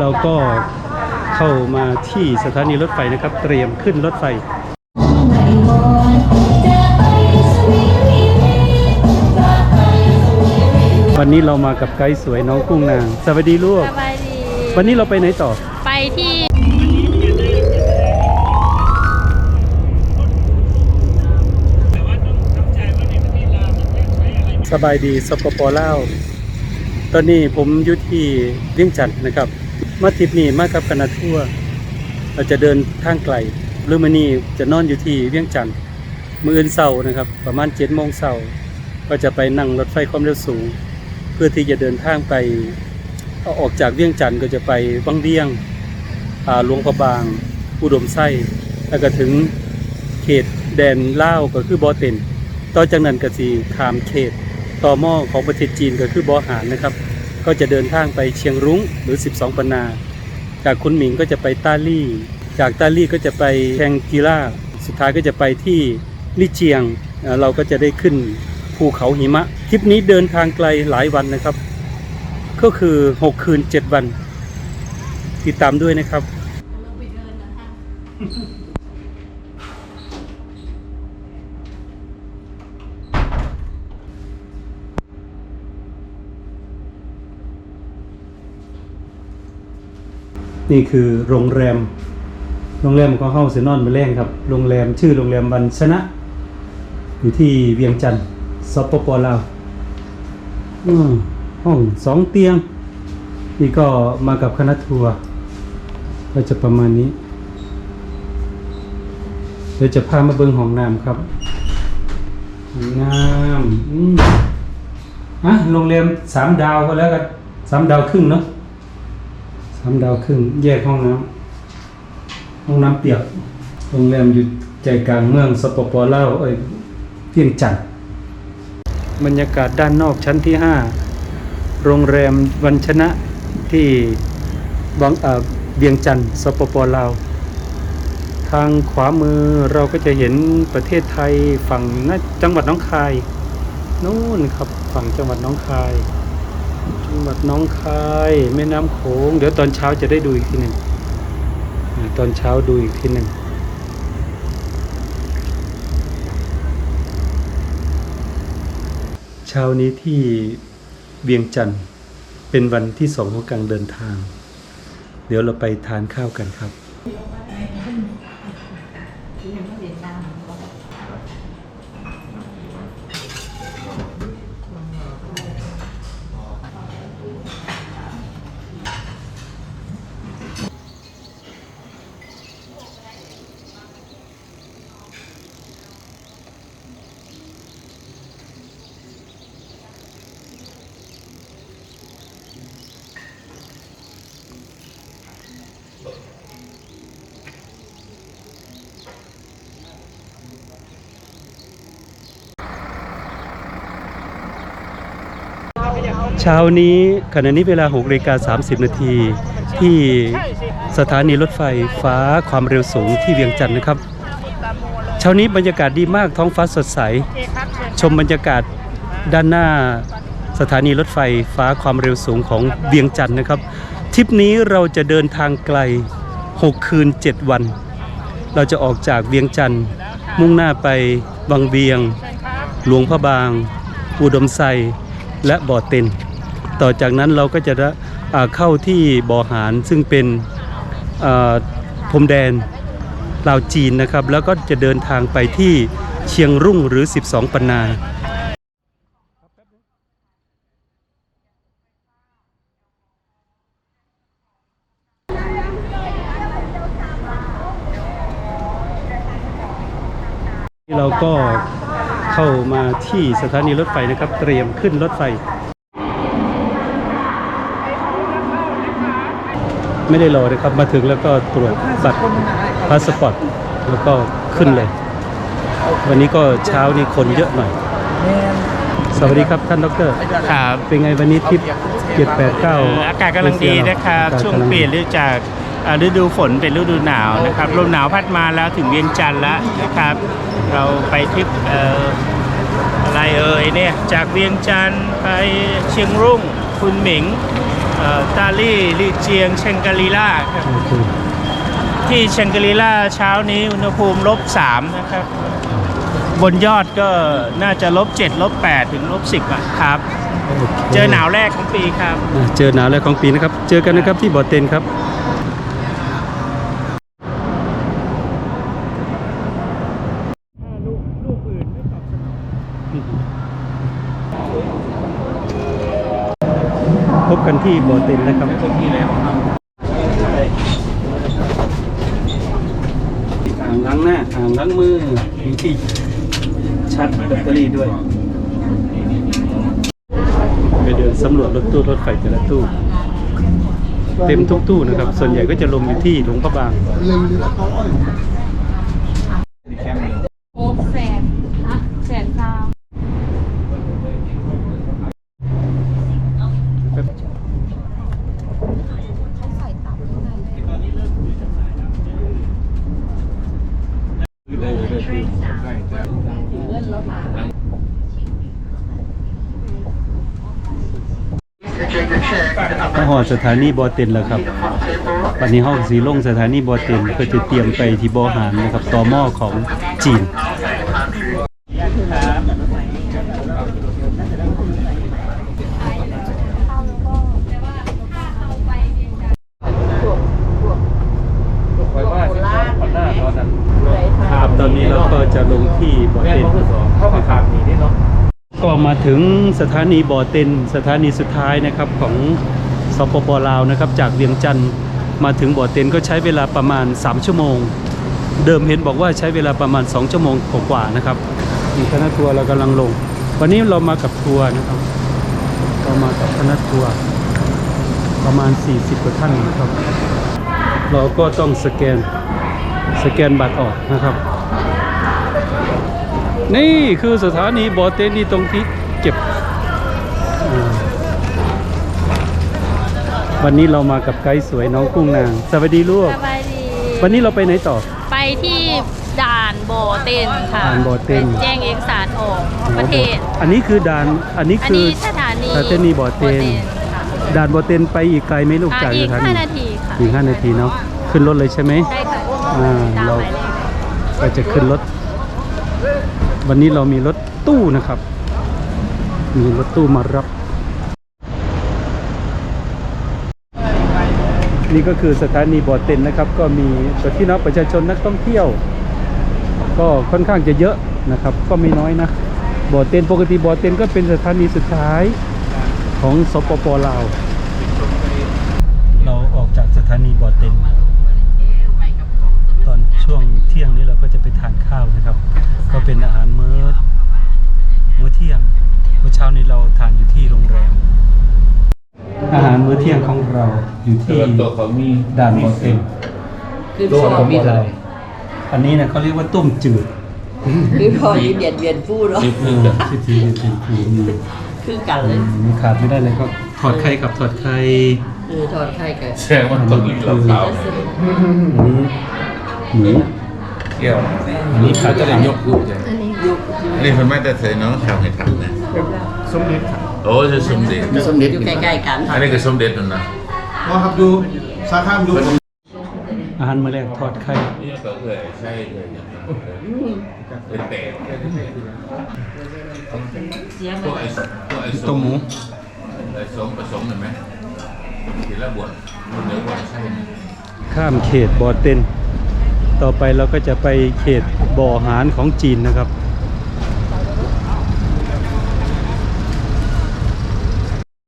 เราก็เข้ามาที่สถานีรถไฟนะครับ เตรียมขึ้นรถไฟวันนี้เรามากับไกด์สวยน้องกุ้งนาง สวัสดีลูกสบายดี วันนี้เราไปไหนต่อ ไปที่ สบายดีสปปลาว ตอนนี้ผมอยู่ที่เวียงจันทน์นะครับ มาทริปนี้มากับคณะทัวร์เราจะเดินทางไกลหรือมานี่จะนอนอยู่ที่เวียงจันทน์มืออื่นเสาร์นะครับ ประมาณ7จ็ดโมงเสาร์ก็จะไปนั่งรถไฟความเร็วสูง เพื่อที่จะเดินทางไปออกจากเวียงจันทน์ก็จะไปวังเวียงหลวงพระบาง อุดมไส้แล้วก็ถึงเขตแดนล่าก็คือบอเต็นต่อจากนั้นก็สีขามเขตต่อหม้อของประเทศจีนก็คือบอหารนะครับ ก็จะเดินทางไปเชียงรุ้งหรือ 12ปนนาจากคุนหมิงก็จะไปต้าลี่ จากต้าลี่ก็จะไปแทงกีล่าสุดท้ายก็จะไปที่ลี่เจียงเอ่อเราก็จะได้ขึ้นภูเขาหิมะทริปนี้เดินทางไกลหลายวันนะครับ ก็คือ 6 คืน 7 วัน ติดตามด้วยนะครับ นี่คือโรงแรม โรงแรมของเฮาเสนอนมาแรงครับ โรงแรมชื่อโรงแรมวันชนะ อยู่ที่เวียงจันทร์สปปลาวอืมห้องสองเตียง นี่ก็มากับคณะทัวร์ก็จะประมาณนี้ เดี๋ยวจะพามาเบิ่งห้องน้ำครับห้องน้ำอืมอะโรงแรมสามดาวก็แล้วกันสามดาวครึ่งเนาะามดาวครึ่งแยกห้องน้ำห้องน้ำเปียกโรงแรมอยู่ใจกลางเมืองสปปลาวเอ้ยเพียงจันทน์บรรยากาศด้านนอกชั้นที่ 5 โรงแรมวันชนะที่วังเอียงจันทน์สปปลาวทางขวามือเราก็จะเห็นประเทศไทยฝั่งนะจังหวัดน้องคายนู่นครับฝั่งจังหวัดน้องคาย จังหวัดน้องคายแม่น้ำโขง เดี๋ยวตอนเช้าจะได้ดูอีกทีหนึ่งตอนเช้าดูอีกทีหนึ่งเช้านี้ที่เวียงจันทร์เป็นวันที่สองของการเดินทาง เดี๋ยวเราไปทานข้าวกันครับ ช้านี้ขณะนี้เวลา6นาฬิกา30 นาที ที่สถานีรถไฟฟ้าความเร็วสูงที่เวียงจันทร์นะครับ เช้านี้บรรยากาศดีมากท้องฟ้าสดใส ชมบรรยากาศด้านหน้าสถานีรถไฟฟ้าความเร็วสูงของเวียงจันทร์นะครับทริปนี้เราจะเดินทางไกล 6 คืน 7 วัน เราจะออกจากเวียงจันทร์ มุ่งหน้าไปวังเวียง หลวงพระบาง อุดมไซและบ่อเต็น ต่อจากนั้นเราก็จะเข้าที่บ่อหารซึ่งเป็นพรมแดนลาวจีนนะครับ แล้วก็จะเดินทางไปที่เชียงรุ่งหรือ 12 ปันนาเราก็เข้ามาที่สถานีรถไฟนะครับ เตรียมขึ้นรถไฟ ไม่ได้รอนะครับ มาถึงแล้วก็ตรวจบัตรพาสปอร์ตแล้วก็ขึ้นเลย วันนี้ก็เช้านี้คนเยอะหน่อย สวัสดีครับท่านดอกเตอรครับ เป็นไงวันนี้ทริปเจ็ดแปดเก้าอากาศกำลังดีนะครับ ช่วงเปลี่ยนฤดูจากอ่าฤดูฝนเป็นฤดูหนาวนะครับลมหนาวพัดมาแล้วถึงเวียงจันทร์แล้วนะครับ เราไปทริปเอ่ออะไรเอ่ยเนี่ยจากเวียงจันทร์ไปเชียงรุ่งคุณหมิง เอ่อตาลี่ลีเจียงเชงกรีล่าครับโอเคที่เชงกรีล่าเช้านี้อุณหภูมิลบ3นะครับ บนยอดก็น่าจะลบ7ลบ8ถึงลบ10อะครับโอเคเจอหนาวแรกของปีครับ อะเจอหนาวแรกของปีนะครับ เจอกันนะครับที่บ่อเต็นครับ พบกันที่บ่อเต็นนะครับอ่างล้างหน้าอ่างล้างมือมีที่ชาร์จแบตเตอรี่ด้วยไปเดินสำรวจรถตู้รถไฟแต่ละตู้ เต็มทุกตู้นะครับ ส่วนใหญ่ก็จะลงอยู่ที่หลวงพระบาง โอ้แสนนะแสนซาว มาหอสถานีบอเต็นแล้วครับวันนี้ห้องสีลงสถานีบอเต็นเพื่อจะเตรียมไปที่บอหารนะครับต่อหม้อของจีน ครับตอนนี้เราก็จะลงที่บ่อเต็นนะครับก็มา ถึงสถานีบ่อเต็นสถานีสุดท้ายนะครับของสปปลาวนะครับ จากเวียงจันทร์มาถึงบ่อเต็นก็ใช้เวลาประมาณ 3 ชั่วโมง เดิมเห็นบอกว่าใช้เวลาประมาณ 2 ชั่วโมงกว่าๆนะครับมีคณะทัวร์เรากำลังลง วันนี้เรามากับทัวร์นะครับเรามากับคณะทัวร์ประมาณ 40กว่าท่านนะครับ เราก็ต้องสแกนสแกนบัตรออกนะครับ นี่คือสถานีบอเตนนี่ตรงที่เก็บอ่า วันนี้เรามากับไกด์สวยน้องกุ้งนาง สวัสดีลูก สบายดีวันนี้เราไปไหนต่อ ไปที่ด่านโบเตนค่ะด่านโบเต็นไปแจ้งเอกสารออกประเทศ อันนี้คือด่าน อันนี้อันคือนี้สถานีสถานีโบเต็นค่ะด่านบอเตนไปอีกไกลไหมลูกอะจากอีสกถานี5นาทีค่ะอีกห้านาทีเนาะ ขึ้นรถเลยใช่ไหม ได้ค่ะอ่าตามเรา หมายเลขก็จะขึ้นรถ วันนี้เรามีรถตู้นะครับ มีรถตู้มารับ นี่ก็คือสถานีบ่อเต็นนะครับ ก็มีพี่น้องประชาชนนักท่องเที่ยว ก็ค่อนข้างจะเยอะนะครับ ก็ไม่น้อยนะบ่อเต็นปกติบ่อเต็นก็เป็นสถานีสุดท้ายของสปปลาวเราออกจากสถานีบ่อเต็นตอนช่วงเที่ยงนี้เราก็จะไปทานข้าวนะครับ ก็เป็นอาหารมื้อมื้อเที่ยงเมื่อเช้านี้เราทานอยู่ที่โรงแรม อาหารมื้อเที่ยงของเราอยู่ที่ตัวเขามีด่านบ่อเต็นคือพอมีอะไรอันนี้นะเขาเรียกว่าต้มจืดคือพอมีเบียดเบียนผู้เนาะนิดนึงที่ทีที่ทีทีมีคือกันเลยมีขาดไม่ได้เลยก็ทอดไข่กับทอดไข่เออทอดไข่กันแสดงว่าต้องกินเหล้าขาวอันนี้หมูเกี่ยวอันนี้ขาดจะไข่ได้ยกลูกใช่อันนี้ยุกนี่เพิ่นไม่ได้ใส่น้องทำให้ทำนะสมเด็จ โอ้คือสมเด็จสมเด็จอยู่ใกล้ๆกันอันนี้ก็สมเด็จนั่นนะอ๋อครับอยู่สาขาอยู่อาหารมื้อแรกทอดไข่นี่ก็เคยใช่เลยอย่างนั้นเป็นเตะเสียงพวกไอ้พวกไอ้สต้มหมูไอ้สมผสมเห็นไหมทีละบวชมันเนื้อบวชใช่ไหมข้ามเขตบ่อเต็นต่อไปเราก็จะไปเขตบ่อหารของจีนนะครับ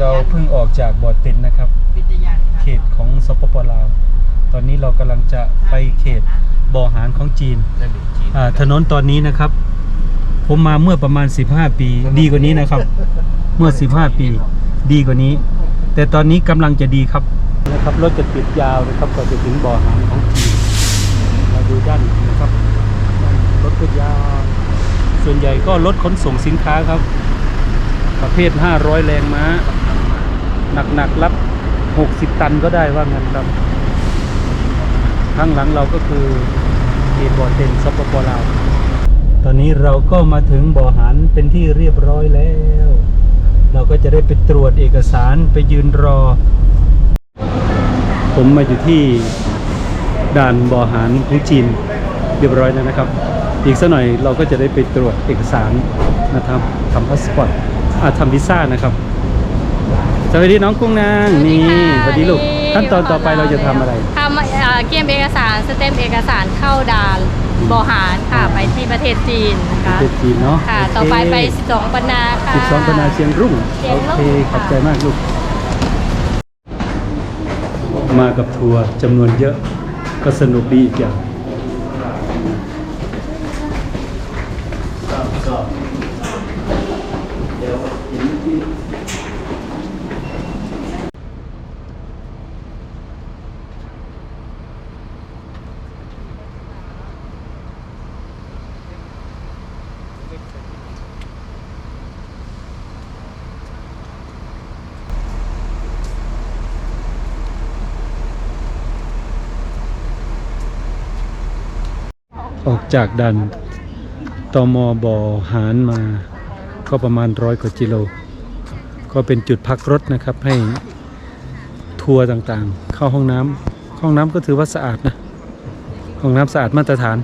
เราเพิ่งออกจากบ่อเต็นนะครับเขตของสปปลาว ตอนนี้เรากำลังจะไปเขตบ่อหารของจีนนั่นเด็กจีนอ่าถนนตอนนี้นะครับ ผมมาเมื่อประมาณ 15 ปี ดีกว่านี้นะครับ เมื่อ 15 ปี ดีกว่านี้ แต่ตอนนี้กำลังจะดีครับนะครับรถจะติดยาวนะครับก่อนจะถึงบ่อหางของจีนมาดูด้านนะครับรถก็ยาวส่วนใหญ่ก็รถขนส่งสินค้าครับ ประเภท 500 แรงม้า หนักๆรับ 60 ตันก็ได้ว่างั้นครับ ข้างหลังเราก็คือเขตบ่อเต็นสปปลาวตอนนี้เราก็มาถึงบ่อหารเป็นที่เรียบร้อยแล้ว เราก็จะได้ไปตรวจเอกสารไปยืนรอ ผมมาอยู่ที่ด่านบ่อหารของจีนเรียบร้อยแล้วนะครับ อีกสักหน่อยเราก็จะได้ไปตรวจเอกสารนะครับทำพาสปอร์ตอ่าทำวีซ่านะครับ สวัสดีน้องกุ้งนางนี่สวัสดีลูกขั้นตอนต่อไปเราจะทำอะไรทำเอ่อเกมเอกสารสเต็มเอกสารเข้าด่านบอหารค่ะไปที่ประเทศจีนนะประคะ เทศจีนเนาะค่ะต่อไปไป 12 ปันนาค่ะ สิบสองปนาเชียงรุ่งเชียงโอรุ่งเคขค่ะ อบใจมากลูก มากับทัวร์จำนวนเยอะก็สนุกดีอีกอย่าง จากดันตมบอหารมา ก็ประมาณร้อยกว่ากิโล ก็เป็นจุดพักรถนะครับให้ทัวร์ต่างๆ เข้าห้องน้ำห้องน้ำก็ถือว่าสะอาดนะห้องน้ำสะอาดมาตรฐาน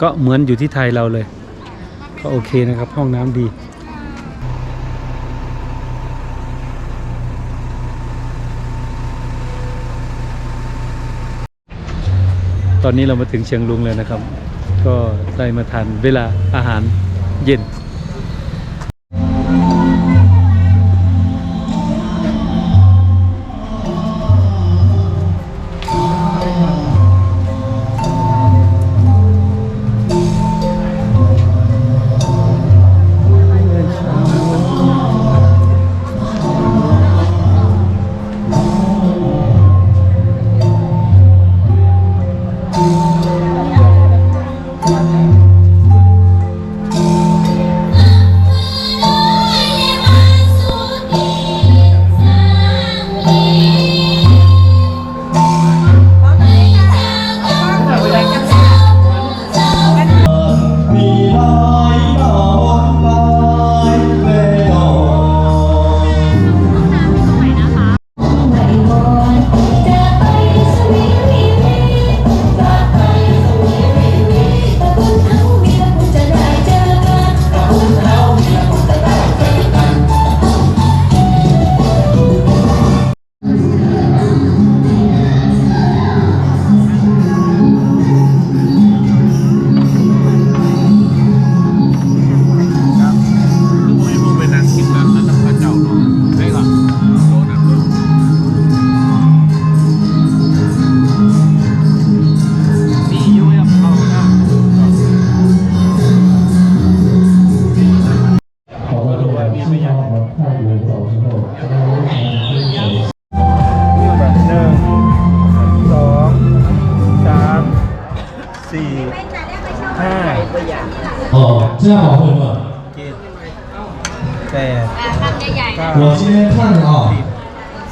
ก็เหมือนอยู่ที่ไทยเราเลย ก็โอเคนะครับห้องน้ำดีตอนนี้เรามาถึงเชียงรุงเลยนะครับ ก็ได้มาทานเวลาอาหารเย็น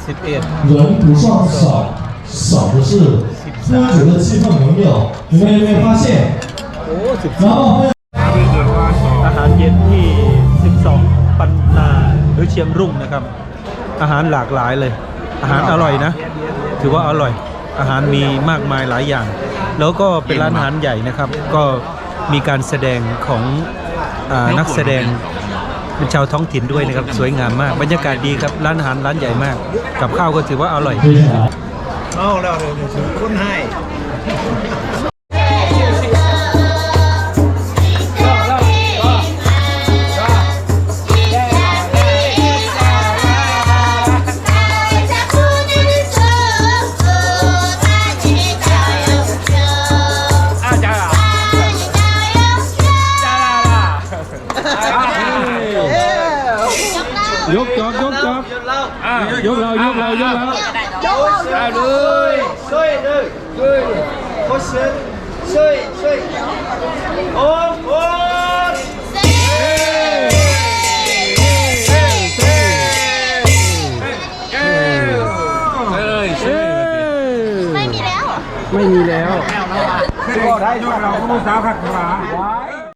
สิบเอ็ด 人不算少，少的是喝酒的气氛浓烈，你们有没有发现？ โอ้สิบ 然后朋友 อาหารเย็นที่ 12 ปันนาหรือเชียงรุ่งนะครับ อาหารหลากหลายเลย อาหารอร่อยนะ ถือว่าอร่อย อาหารมีมากมายหลายอย่าง แล้วก็เป็นร้านอาหารใหญ่นะครับ ก็มีการแสดงของอานักแสดง เป็นชาวท้องถิ่นด้วยนะครับ สวยงามมาก บรรยากาศดีครับ ร้านอาหารร้านใหญ่มาก กับข้าวก็ถือว่าอร่อย เอาแล้วเดี๋ยวคนให้ ยกจอกยกจอกยกเรายกเรายกเราไม่มีแล้ว ไม่มีแล้วได้ยอดเราผู้สาวขัดขวา